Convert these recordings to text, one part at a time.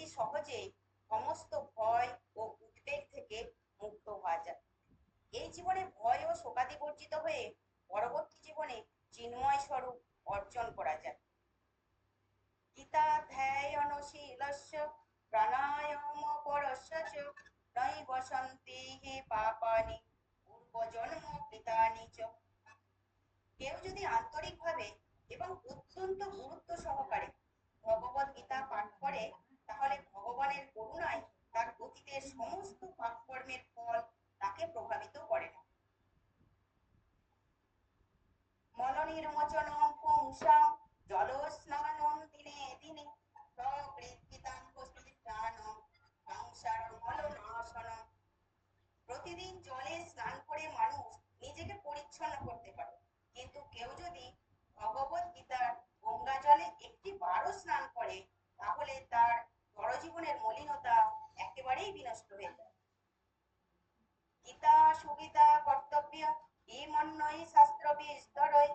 অতি সহজে সমস্ত ভয় ও উদ্বেগ থেকে মুক্ত হওয়া যায়। এই জীবনে ভয় ও শোকাদি বর্জিত হয়ে পরবর্তী জীবনে চিন্ময় স্বরূপ অর্জন করা যায়। গীতা ধ্যায়নশীলস্য প্রাণায়াম পরস্য চ নৈ বসন্তি হে পাপানি পূর্বজন্ম কৃতানি চ। কেউ যদি আন্তরিকভাবে এবং অত্যন্ত গুরুত্ব একেবারেই বিনষ্ট হয়ে যায় গীতা সুবিধা কর্তব্য হিমন্নয় শাস্ত্র বিস্তরয়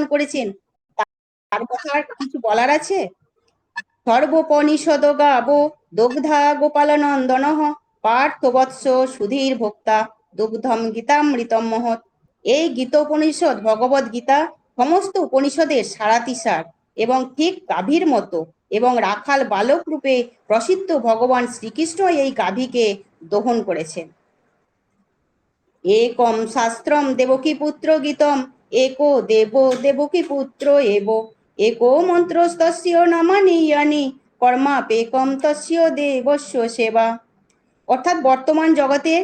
পান করেছেন। তার কথা কিছু বলার আছে? সর্বপনিষদ গাব দগ্ধা গোপালনন্দন পার্থ বৎস সুধীর ভোক্তা দুগ্ধম গীতামৃতম মহৎ। এই গীতোপনিষদ ভগবত গীতা সমস্ত উপনিষদের সারাতিসার এবং ঠিক গাভীর মতো এবং রাখাল বালক রূপে প্রসিদ্ধ ভগবান শ্রীকৃষ্ণ এই গাভীকে দহন করেছেন। একম শাস্ত্রম দেবকী পুত্র গীতম একো দেব দেবকী পুত্র এব। একো মন্ত্রস্তস্য নামানি ইয়ানি কর্মাপেকম তস্য দেবস্য সেবা। অর্থাৎ বর্তমান জগতে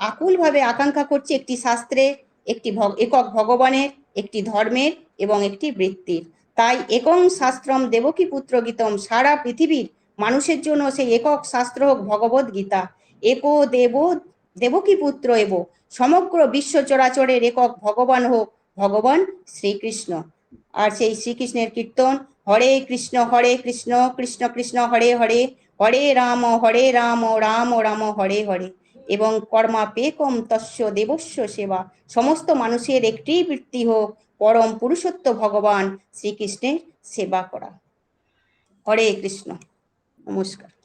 আকুলভাবে আকাঙ্ক্ষা করছে একটি শাস্ত্রে, একটি একক ভগবানের, একটি ধর্মের এবং একটি বৃত্তির। তাই একং শাস্ত্রম দেবকী পুত্র গীতম সারা পৃথিবীর মানুষের জন্য সেই একক শাস্ত্র হোক ভগবত গীতা। একো দেব দেবকী পুত্র এব। সমগ্র বিশ্ব চরাচরের একক ভগবান হোক ভগবান শ্রীকৃষ্ণ। আর সেই শ্রীকৃষ্ণের কীর্তন, হরে কৃষ্ণ হরে কৃষ্ণ কৃষ্ণ কৃষ্ণ, হরে হরে হরে রাম হরে রাম রাম রাম, হরে হরে। এবং কর্মাপেকম তস্য দেবস্য সেবা। সমস্ত মানুষের একটি বৃত্তি হোক, পরম পুরুষত্ব ভগবান শ্রীকৃষ্ণের সেবা করা। হরে কৃষ্ণ। নমস্কার।